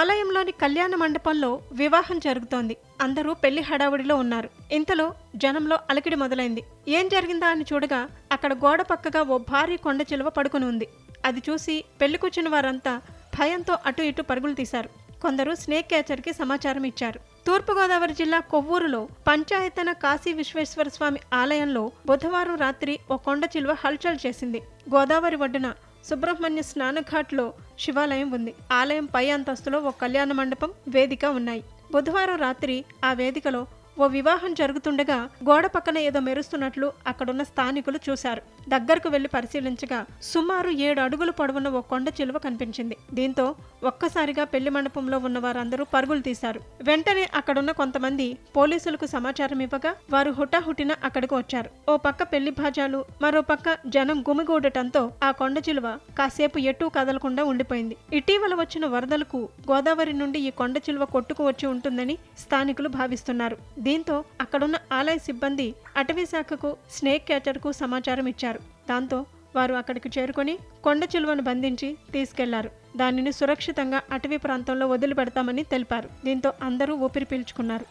ఆలయంలోని కళ్యాణ మండపంలో వివాహం జరుగుతోంది. అందరూ పెళ్ళి హడావుడిలో ఉన్నారు. ఇంతలో జనంలో అలకిడి మొదలైంది. ఏం జరిగిందా అని చూడగా అక్కడ గోడ పక్కగా ఓ భారీ కొండ చిలువ పడుకుని ఉంది. అది చూసి పెళ్ళి కూర్చున్న వారంతా భయంతో అటు ఇటు పరుగులు తీశారు. కొందరు స్నేక్ క్యాచర్కి సమాచారం ఇచ్చారు. తూర్పుగోదావరి జిల్లా కొవ్వూరులో పంచాయతన కాశీ విశ్వేశ్వర స్వామి ఆలయంలో బుధవారం రాత్రి ఓ కొండ చిలువ హల్చల్ చేసింది. గోదావరి ఒడ్డున సుబ్రహ్మణ్య స్నానఘాట్లో శివాలయం ఉంది. ఆలయం పై అంతస్తులో ఓ కళ్యాణ మండపం వేదిక ఉన్నాయి. బుధవారం రాత్రి ఆ వేదికలో ఓ వివాహం జరుగుతుండగా గోడ పక్కన ఏదో మెరుస్తున్నట్లు అక్కడున్న స్థానికులు చూశారు. దగ్గరకు వెళ్ళి పరిశీలించగా సుమారు ఏడు అడుగులు పొడవున్న ఓ కొండ చిలువ కనిపించింది. దీంతో ఒక్కసారిగా పెళ్ళి మండపంలో ఉన్న వారందరూ పరుగులు తీశారు. వెంటనే అక్కడున్న కొంతమంది పోలీసులకు సమాచారం ఇవ్వగా వారు హుటాహుటిన అక్కడికి వచ్చారు. ఓ పక్క పెళ్ళి భాజాలు మరో పక్క జనం గుమిగూడటంతో ఆ కొండ చిలువ కాసేపు ఎటూ కదలకుండా ఉండిపోయింది. ఇటీవల వచ్చిన వరదలకు గోదావరి నుండి ఈ కొండ చిలువ కొట్టుకు వచ్చి ఉంటుందని స్థానికులు భావిస్తున్నారు. దీంతో అక్కడున్న ఆలయ సిబ్బంది అటవీ శాఖకు స్నేక్ క్యాచర్కు సమాచారం ఇచ్చారు. దాంతో వారు అక్కడికి చేరుకొని కొండ చిలువను బంధించి తీసుకెళ్ళారు. దానిని సురక్షితంగా అటవీ ప్రాంతంలో వదిలిపెడతామని తెలిపారు. దీంతో అందరూ ఊపిరి పీల్చుకున్నారు.